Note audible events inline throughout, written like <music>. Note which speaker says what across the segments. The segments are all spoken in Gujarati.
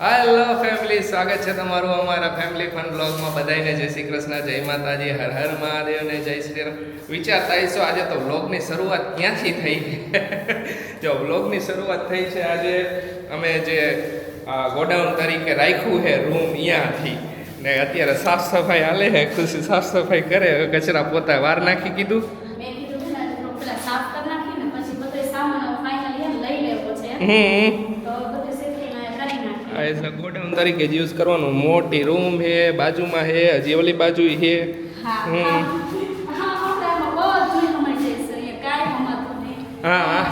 Speaker 1: હેલો ફેમિલી સ્વાગત છે તમારું અમારા ફેમિલી ફન બ્લોગમાં બધાને જય શ્રી કૃષ્ણ જય માતાજી હર હર મહાદેવ ને જય શ્રી રામ. વિચારતા હશો આજે તો બ્લોગની શરૂઆત ક્યાંથી થઈ? <laughs> જો બ્લોગની શરૂઆત થઈ છે આજે અમે જે ગોડાઉન તરીકે રાખ્યું છે રૂમ અહીંયાથી ને અત્યારે સાફ સફાઈ હાલે છે ખુશી સાફ સફાઈ કરે કચરા પોતા વાર નાખી કીધું? હમ
Speaker 2: તો બધું સેટિંગ કરી નાખીએ
Speaker 1: આ એઝ ગોડાઉન તરીકે જ યુઝ કરવાનું. મોટી રૂમ છે બાજુમાં છે હજી ઓલી બાજુ છે.
Speaker 2: હા
Speaker 1: હમ.
Speaker 2: હા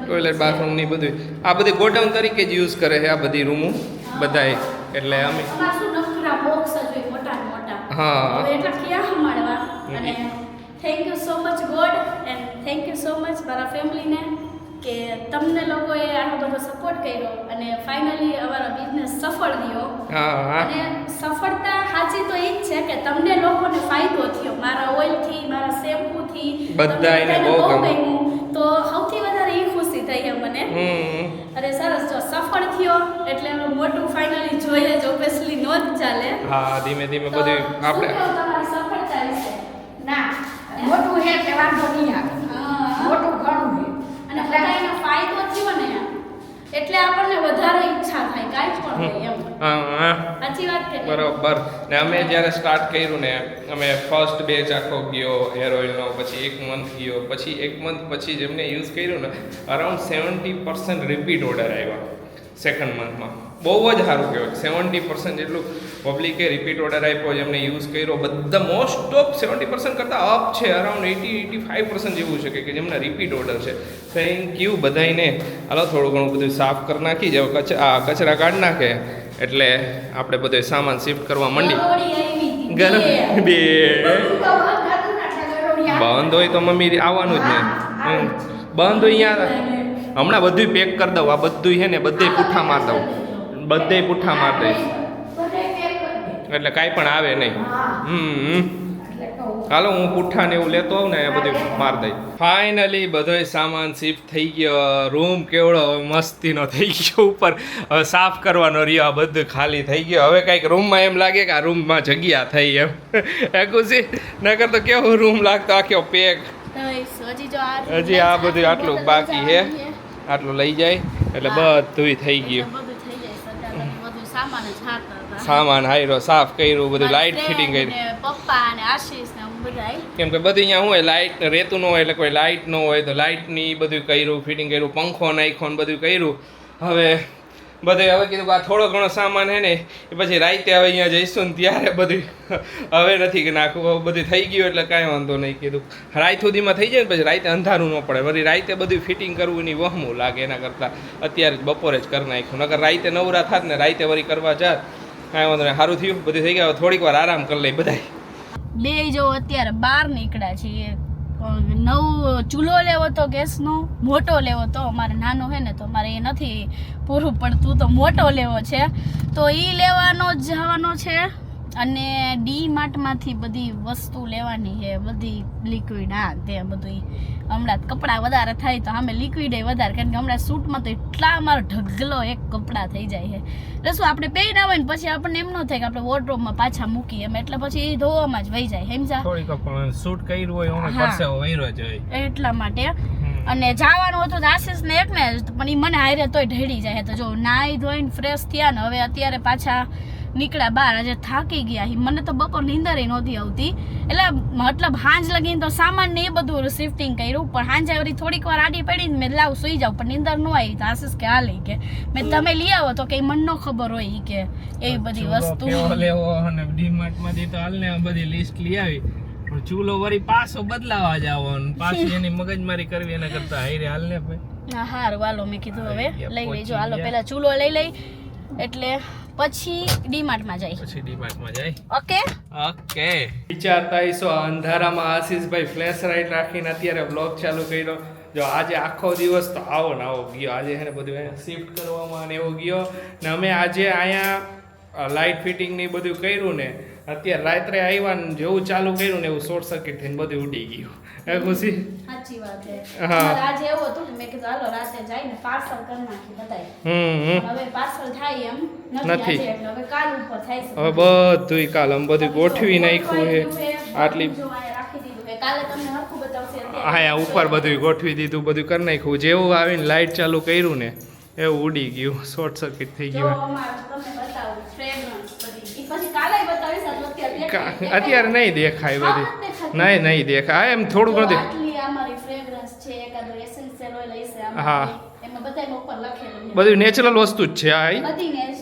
Speaker 1: ટોયલેટ બાથરૂમની બધું આ બધી ગોડાઉન તરીકે જ યુઝ કરે છે આ બધી રૂમો બધાય. એટલે અમે હા.
Speaker 2: Thank you so much God and thank you so much મારા ફેમિલીને કે તમને લોકોએ આટલો બધો સપોર્ટ કર્યો અને ફાઇનલી અમારો બિઝનેસ સફળ થયો. અને સફળતા સાચી તો એ જ છે કે તમને લોકોને ફાયદો થયો. મારા ઓઇલથી મારા શેમ્પૂથી
Speaker 1: બધાને બહુ ગમ્યું.
Speaker 2: તો સૌથી વધારે એ ખુશી થઈ છે મને. અરે સરસ જો સફળ થયો એટલે મોટું ફાઇનલી જોઈએ જ ઓબ્વિયસલી નો જ ચાલે.
Speaker 1: હા ધીમે ધીમે બધું આપણે
Speaker 2: તમારી સફળતા વિશે?
Speaker 3: ના મોટું હે કે વાંધો નહીં આવે
Speaker 2: હા.
Speaker 3: મોટું ઘણું હે
Speaker 2: અને બધાયનો ફાયદો થયો ને એટલે આપણને વધારે ઈચ્છા થાય કાંઈ પણ હોય એમ
Speaker 1: હા હા
Speaker 2: સાચી વાત કે નહીં?
Speaker 1: બરોબર. ને અમે જ્યારે સ્ટાર્ટ કર્યું ને અમે ફર્સ્ટ બેચ આખો ગયો હેર ઓઇલનો પછી એક મંથ ગયો પછી એક મંથ પછી જેમને યુઝ કર્યું ને around seventy percent repeat order આવ્યા સેકન્ડ મંથમાં બહુ જ સારું કહેવાય. સેવન્ટી પર્સન્ટ જેટલું પબ્લિકે રિપીટ ઓર્ડર આપ્યો જેમને યુઝ કર્યો બધા મોસ્ટ ઓફ સેવન્ટી પર્સન્ટ કરતાં અપ છે around eighty eighty five percent જેવું છે કે જેમને રિપીટ ઓર્ડર છે. થેન્ક યુ બધાને હાલો થોડું ઘણું બધું સાફ કરી નાખી જાવ કચરા આ કચરા કાઢી નાખે એટલે આપણે બધો સામાન શિફ્ટ કરવા માંડી. ગરમ બે.
Speaker 3: બંધ
Speaker 1: હોય તો મમ્મી આવવાનું જ ને. બંધ હોય અહીંયા હમણાં બધું પેક કરી દઉં. આ બધું છે ને બધે પૂઠા માર દઉં. બધે પૂઠા માર દઈશ. એટલે કાંઈ પણ આવે નહીં. હમ હાલો હું પુઠ્ઠા ને એવું લેતો આવું ને એ બધું માર દઈ. ફાઇનલી બધોય સામાન શિફ્ટ થઈ ગયો. રૂમ કેવડો હવે મસ્તીનો થઈ ગયો ઉપર. હવે સાફ કરવાનો રહ્યો. આ બધું ખાલી થઈ ગયો. હવે કંઈક રૂમમાં એમ લાગે કે આ રૂમમાં જગ્યા થઈ એમ. એ ખુશી? નકર તો કેવો રૂમ લાગતો? આખ્યો પેક
Speaker 2: હજી આ
Speaker 1: બધું આટલું બાકી છે આટલું લઈ જાય. એટલે બધું થઈ ગયું.
Speaker 2: સામાન
Speaker 1: હાયરો સાફ કર્યું બધું લાઇટ ફિટિંગ
Speaker 2: કરી
Speaker 1: કર્યું.
Speaker 2: ને પપ્પા અને આશીષ ને હું
Speaker 1: કેમ કે બધી અહીંયા હોય લાઇટ રહેતું ન હોય એટલે કોઈ લાઇટ ન હોય તો લાઇટની બધું કર્યું ફિટિંગ કર્યું પંખો નાખ્યો ને બધું કર્યું. હવે બધે હવે કીધું કે આ થોડો ઘણો સામાન હે ને, એ પછી રાતે હવે અહીંયા જઈશું ને ત્યારે બધું હવે નથી કે હવે બધું થઈ ગયું એટલે કાંઈ વાંધો નહીં કીધું. રાત સુધીમાં થઈ જાય ને પછી રાતે અંધારું ન પડે, વળી રાતે બધું ફિટિંગ કરવું એની વહમું લાગે એના કરતાં. અત્યારે જ બપોરે જ કરી નાખ્યું, નકર રાતે નવરા થાત ને રાતે વળી કરવા જાત, કાંઈ વાંધો નહીં સારું થયું, બધું થઈ ગયા થોડીક વાર આરામ કરી લઈ બધાય.
Speaker 2: બે જો અત્યારે બહાર નીકળ્યા છીએ. નવો ચૂલો લેવો તો ગેસનો, મોટો લેવો તો અમારે નાનો છે ને તો અમારે એ નથી પૂરું પડતું, તો મોટો લેવો છે તો એ લેવાનો જવાનો છે અને ડી માર્ટમાંથી બધી વસ્તુ લેવાની છે, બધી લિક્વિડ હા તે બધું. હમણાં કપડાં વધારે થાય તો અમે લિક્વિડ વધારે કારણ કે હમણાં સૂટમાં તો એટલા અમારો ઢગલો એક કપડાં થઈ જાય છે. એટલે શું આપણે પહેર્યા હોય ને પછી આપણને એમ ન થાય કે આપણે વોર્ડરોબમાં પાછા મૂકીએ એમ એટલે પછી એ ધોવામાં જ વહી જાય સમજા
Speaker 1: સૂટ કર્યું હોય
Speaker 2: એટલા માટે. અને જવાનું હતું આશીષ ને એક ને પણ એ મને હારે તોય ઢળી જાય તો જો નાઈ ધોઈને ફ્રેશ થયા ને હવે અત્યારે પાછા નીકળ્યા બહાર આજે થાકી ગયા મને તો બપોર નીંદર નહોતી આવતી. એટલે મતલબ હાંજ લગીને તો સામાન ને એ બધું શિફ્ટિંગ કર્યું પણ હાંજ વળી થોડીક વાર આડી પડી મેં લાવ સુઈ જાઉં પણ નીંદર ન આવી. તો આશીષ કે હાલ કે. મેં તમે લઈ આવો તો કે મન નો ખબર હોય કે એવી બધી વસ્તુ.
Speaker 1: લેવો અને ડીમાર્ટમાંથી તો હાલ ને બધી લિસ્ટ લઈ આવી. પણ ચૂલો વળી પાછો બદલાવા જાવો પાછી એની મગજમારી કરવી એના કરતા હારે હાલ ને ભાઈ
Speaker 2: હારું હાલો મેં કીધું હવે. લઈ લેજો. હાલો પેલા ચૂલો લઈ લઈ. એટલે પછી ડીમાર્ટમાં જાય.
Speaker 1: પછી ડીમાર્ટમાં જાય.
Speaker 2: ઓકે
Speaker 1: ઓકે વિચારતા હશો અંધારામાં આશીષભાઈ ફ્લેશ લાઇટ રાખીને અત્યારે બ્લોગ ચાલુ કર્યો. જો આજે આખો દિવસ તો આવો ને આવો ગયો. આજે છે ને બધું શિફ્ટ કરવામાં ને એવો ગયો. ને અમે આજે અહીંયા લાઇટ ફિટિંગ ને એ બધું કર્યું ને અત્યારે રાત્રે આવ્યા ને જેવું ચાલુ કર્યું ને એવું શોર્ટ સર્કિટ થઈને બધું ઉડી ગયું. હે ખુશી?
Speaker 2: સાચી વાત છે.
Speaker 1: હા.
Speaker 2: આજે એવું હતું મેં કીધું હાલો રાતે જઈને પાર્સલ કરી નાખી બધાય.
Speaker 1: હમ હમ.
Speaker 2: હવે પાર્સલ થાય એમ
Speaker 1: નથી.
Speaker 2: એટલે હવે કાલ ઉપર થાય છે.
Speaker 1: હવે બધુંય કાલ આમ બધું ગોઠવી નાખ્યું છે. આટલી. હા ઉપર બધું ગોઠવી દીધું બધું કરી નાખ્યું. જેવું આવીને લાઇટ ચાલુ કર્યું ને એવું ઉડી ગયું. શોર્ટ સર્કિટ થઈ ગયું.
Speaker 2: અત્યારે.
Speaker 1: નહીં દેખાય બધી. નહીં નહીં દેખાય એમ થોડું ઘણું
Speaker 2: આટલી અમારી ફ્રેગરન્સ છે એકાદો essential ઓઇલ હશે.
Speaker 1: હા.
Speaker 2: એમાં બધાયમાં ઉપર લખેલું
Speaker 1: બધું નેચરલ વસ્તુ જ છે આ.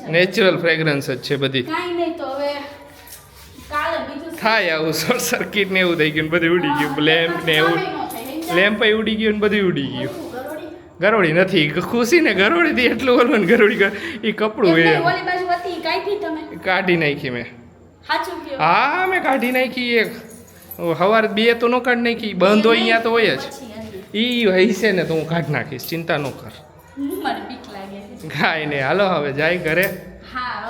Speaker 1: નેચરલ ફ્રેગરન્સ જ છે બધી.
Speaker 2: કાંઈ નહીં તો હવે કાલે બીજું
Speaker 1: થાય આવું શોર્ટ સર્કિટ ને એવું થઈ ગયું ને બધું ઉડી ગયું લેમ્પ ને એવું. લેમ્પ ઉડી ગયું ને બધું ઉડી ગયું.
Speaker 2: ગરોળી.
Speaker 1: નથી ખુશી ને ગરોળી થી એટલું ઓલું ને ગરોળી એ. કપડું
Speaker 2: હતી, કાઢી
Speaker 1: નાખી મેં. હા મેં કાઢી નાખી એક. સવારે બે તો ન કાઢ નાખી બંધ હોય અહીંયા તો હોય જ.
Speaker 2: એ હતી.
Speaker 1: ઈ હોય છે ને તો હું કાઢ નાખીશ ચિંતા ન કર.
Speaker 2: મને બીક
Speaker 1: કાંઈ નહીં હાલો હવે જાય ઘરે.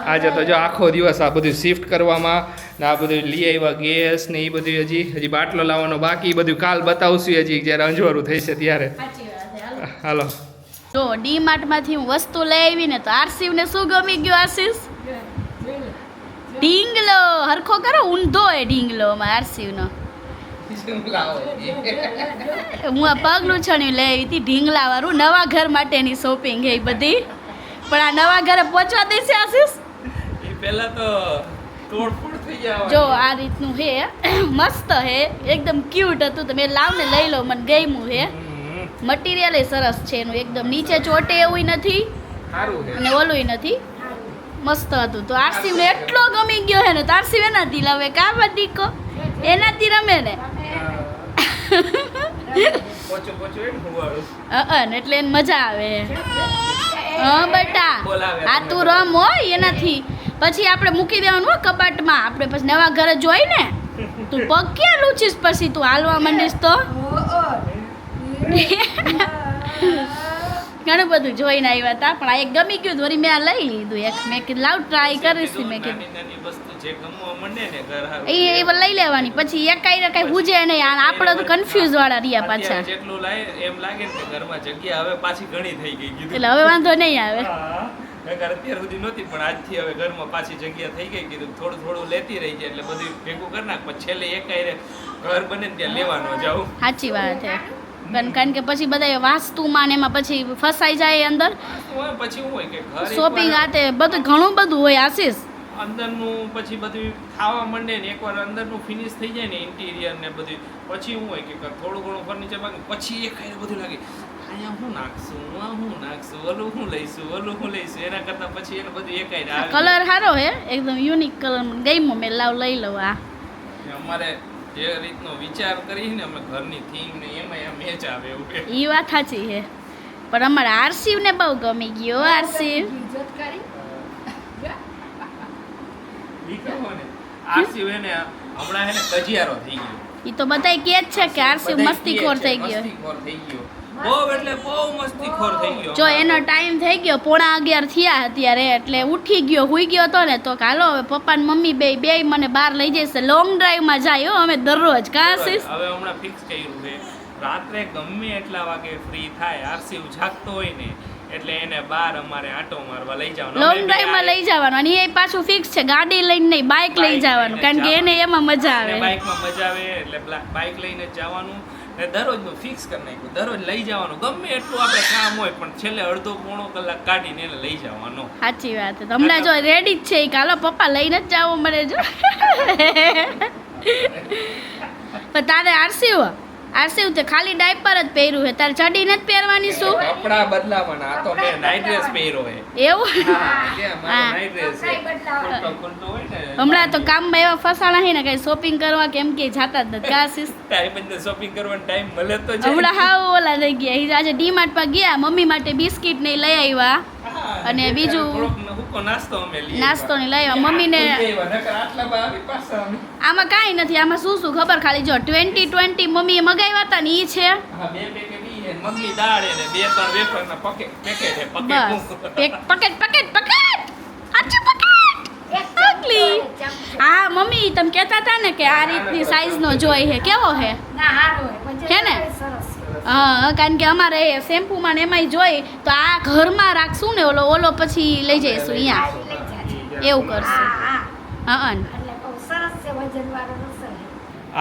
Speaker 1: આજે તો જો આખો દિવસ આ બધું શિફ્ટ કરવામાં ને આ બધું લઈ આવ્યા ગેસ ને એ બધું હજી હજી બાટલો લાવવાનો બાકી બધું કાલ બતાવશું હજી જ્યારે અંજવારું થશે ત્યારે.
Speaker 2: હાલો. જો ડી માર્ટમાંથી હું વસ્તુ લઈ આવીને તો આરસીવને શું ગમી ગયું આશીષ? ઢીંગલો હરખો કરો ઊંધો એ ઢીંગલો આરસીવનો હું આ પગલું છણ્યું લઈ હતી ઢીંગલા વાળું નવા ઘર માટેની શોપિંગ એ બધી. પણ આ નવા ઘરે પહોંચવા દેશે આશીષ?
Speaker 1: એ પહેલા તો
Speaker 2: જો આ રીતનું હે. મસ્ત હે. એકદમ ક્યુટ હતું. તમે લાવને લઈ લો મને ગમ્યું હે. મટીરિયલ સરસ છે એનું. એકદમ નીચે ચોટે એવું નથી. અને ઓલું નથી. મસ્ત હતું. તો આરસીવ ને એટલો ગમી ગયો હે ને તો આરસીવ એનાથી લવે કા દીકો એનાથી રમે ને. એટલે એને મજા આવે. હા બેટા આ તું રમ હો એનાથી. પછી આપણે મૂકી દેવાનું હો કબાટમાં. આપણે પછી નવા ઘરે જોઈ ને તું પગ ક્યાં લૂછીશ પછી? તું હાલવા માંડીશ તો? <laughs> ઘણું બધું જોઈને આવ્યા હતા પણ આ એક ગમી ગયું વળી મેં લઈ લીધું એક. મેં કીધું લાવ ટ્રાય કરીશ. મેં કીધું. એ એ લઈ લેવાની. પછી એકાઈ ને કઈ હુજે નહીં. આપણે તો કન્ફ્યુઝ વાળા રહ્યા પાછા.
Speaker 1: જેટલું લાય એમ લાગે કે ઘરમાં જગ્યા હવે પાછી ઘણી થઈ ગઈ કીધું.
Speaker 2: એટલે હવે વાંધો નહીં આવે.
Speaker 1: અત્યાર સુધી નહોતી પણ આજથી હવે ઘરમાં પાછી જગ્યા થઈ ગઈ કીધું. થોડું થોડું લેતી રહી છે એટલે બધું ભેગું કરી નાખ. પછી છેલ્લે એક ઘર બને ત્યાં લેવાનો જાઉં.
Speaker 2: સાચી વાત છે. કારણ કે પછી બધા વાસ્તુમાં ને એમાં પછી ફસાઈ જાય અંદર.
Speaker 1: પછી હોય કે
Speaker 2: શોપિંગ આતે બધું ઘણું બધું હોય આશીષ.
Speaker 1: અંદરનું પછી બધું ખાવા માંડે ને એકવાર અંદરનું ફિનિશ થઈ જાય ને ઇન્ટિરિયર ને બધું. પછી હું હોય કે થોડું ઘણું ફર્નિચર બાકી પછી એ ખાઈને બધું લાગે. અહીંયા હું નાખશું આ હું નાખશું ઓલું હું લઈશું ઓલું હું લઈશું એના કરતાં પછી એને બધું એકાઈ
Speaker 2: કલર સારો હે એકદમ યુનિક કલર ગઈ મેં લાવ લઈ લઉં આ.
Speaker 1: અમારે જે રીતનો વિચાર કરીને અમે ઘરની થીમ ને એમાં મેચ આવે એવું કે
Speaker 2: એ વાત સાચી છે. પણ અમારે આરસીવ ને બહુ ગમી ગયો આરસીવ
Speaker 3: ઇજ્જત કરી.
Speaker 1: ઈ ને આરસીવ સિવાય ને હમણાં હે કજિયારો થઈ ગયો.
Speaker 2: એ તો બધાય કે જ છે કે આરસીવ મસ્તીખોર થઈ ગયો.
Speaker 1: મસ્તીખોર થઈ ગયો.
Speaker 2: જો એનો ટાઈમ થઈ ગયો પોણા અગિયાર થયા અત્યારે એટલે ઉઠી ગયો હુઈ ગયો તો ને તો કાલો હાલો હવે પપ્પા ને મમ્મી બે બે મને બહાર લઈ જશે. લોંગ ડ્રાઈવમાં જાય હો અમે દરરોજ. કા
Speaker 1: હવે હમણાં ફિક્સ કર્યું છે. રાત્રે ગમે એટલા વાગે ફ્રી થાય આરસી જાગતો હોય ને એટલે એને બાર અમારે આટો મારવા લઈ જવાનો.
Speaker 2: લોંગ ડ્રાઈવમાં લઈ જવાનું. અને એ પાછું ફિક્સ છે ગાડી લઈને નહીં બાઇક લઈ જવાનું. કારણ કે એને એમાં મજા આવે.
Speaker 1: બાઇકમાં મજા આવે એટલે બાઇક લઈને જવાનું. ને દરરોજનું ફિક્સ કરી નાખ્યું. દરરોજ લઈ જવાનું. ગમે એટલું આપણે કામ હોય પણ છેલ્લે અડધો પોણો કલાક કાઢીને એને લઈ જવાનો.
Speaker 2: સાચી વાત હમણાં જો રેડી જ છે કાલો પપ્પા લઈને જ જાવો મને જો. <laughs> તારે આરસીવ આરસીવ તે ખાલી ડાયપર જ પહેર્યું છે તારે ચડી નથી પહેરવાની શું?
Speaker 1: કપડા બદલાવાના. આ તો મે નાઈટ ડ્રેસ પહેર્યો છે
Speaker 2: એવું? હા.
Speaker 1: નાઈટ ડ્રેસ છે
Speaker 2: હમણાં તો કામમાં એવા ફસાણા છે ને કઈ શોપિંગ કરવા કેમ કે જાતા જ નથી. કાશીસ
Speaker 1: ટાઈમ જ શોપિંગ કરવાનો ટાઈમ મળે તો.
Speaker 2: હમણાં હાવ ઓલા થઈ ગયા. આજે ડીમાર્ટ પર ગયા. મમ્મી માટે બિસ્કિટ ને લઈ આવ્યા.
Speaker 1: હા,
Speaker 2: અને બીજું?
Speaker 1: નાસ્તો અમે લઈ
Speaker 2: નાસ્તો ને લઈ મમ્મીને. આમાં કાંઈ નથી આમાં શું શું ખબર ખાલી જો ટ્વેન્ટી ટ્વેન્ટી મમ્મીએ મગાવ્યા હતા ને ઈ છે.
Speaker 1: હા, બે પેકેટ ઈ છે, મગની દાળ છે ને બે ત્રણ વેફરના પકે- પેકેટ પકેટ.
Speaker 2: આચું આ મમ્મી તમે કહેતા હતા ને કે આ રીતની સાઈઝનો જોઈ હે. કેવો હે હે ને?
Speaker 3: સરસ.
Speaker 2: હા કારણ કે અમારે શેમ્પૂમાં ને એમાંય જોઈ તો આ ઘરમાં રાખશું ને ઓલો ઓલો પછી લઈ જઈશું અહીંયા એવું કરશું.
Speaker 3: હા હા.
Speaker 2: હા
Speaker 3: એટલે બહુ સરસ છે વજનવાળો રસોઈ.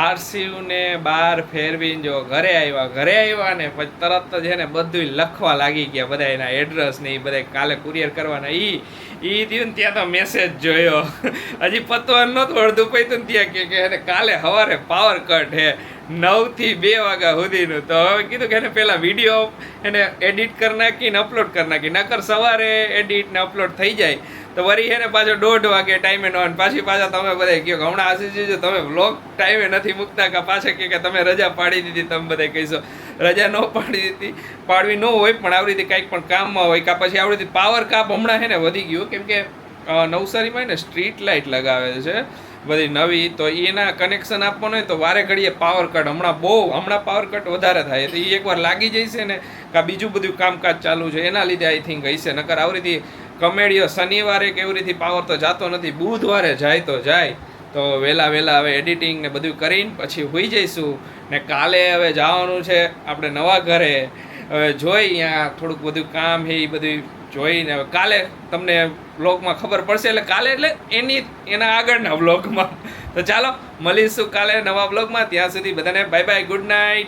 Speaker 1: આરસીયુ ને બાર ફેરવીને જો ઘરે આવ્યા ઘરે આવ્યા ને પછી તરત જ એને બધું લખવા લાગી ગયા બધા એના એડ્રેસ ને એ બધા કાલે કુરિયર કરવાના. એ એ થયું ને ત્યાં તો મેસેજ જોયો. હજી પતવાનું નહોતું અડધું પૈતું ને ત્યાં કે કે એને કાલે સવારે પાવર કટ હે. નવથી બે વાગ્યા સુધીનું. તો હવે કીધું કે એને પહેલાં વીડિયો એને એડિટ કરી નાખીને અપલોડ કરી નાખી. નકર સવારે એડિટ ને અપલોડ થઈ જાય. તો વળી એને પાછો દોઢ વાગે ટાઈમે નો પાછી પાછા તમે બધા કહો કે હમણાં આશીષ જો તમે વ્લોગ ટાઈમે નથી મૂકતા કે પાછા કે તમે રજા પાડી દીધી તમે બધા કહીશો. રજા ન પાડી દીધી. પાડવી ન હોય પણ આવી રીતે કંઈક પણ કામમાં હોય કાં પછી આવી રીતે પાવર કાપ હમણાં છે ને વધી ગયું. કેમ કે નવસારીમાં ને સ્ટ્રીટ લાઇટ લગાવે છે. બધી નવી, તો એના કનેક્શન આપવાનું હોય તો વારે ઘડીએ પાવર કટ હમણાં બહુ, હમણાં પાવર કટ વધારે થાય. તો એ એકવાર લાગી જશે ને કાં બીજું બધું કામકાજ ચાલુ છે, એના લીધે આઈ થિંક હશે. નકર આવી રીતે કમેડીઓ શનિવારે કે એવી રીતે પાવર તો જાતો નથી, બુધવારે જાય તો જાય. તો વહેલા વહેલા હવે એડિટિંગ ને બધું કરીને પછી હોઈ જઈશું. ને કાલે હવે જવાનું છે, આપણે નવા ઘરે. હવે જોઈ, અહીંયા થોડુંક બધું કામ છે, એ બધું જોઈને કાલે તમને બ્લોગમાં ખબર પડશે. એટલે કાલે એટલે એની એના આગળના બ્લોગમાં તો ચાલો, મળીશું કાલે નવા બ્લોગમાં ત્યાં સુધી બધાને બાય બાય ગુડ નાઇટ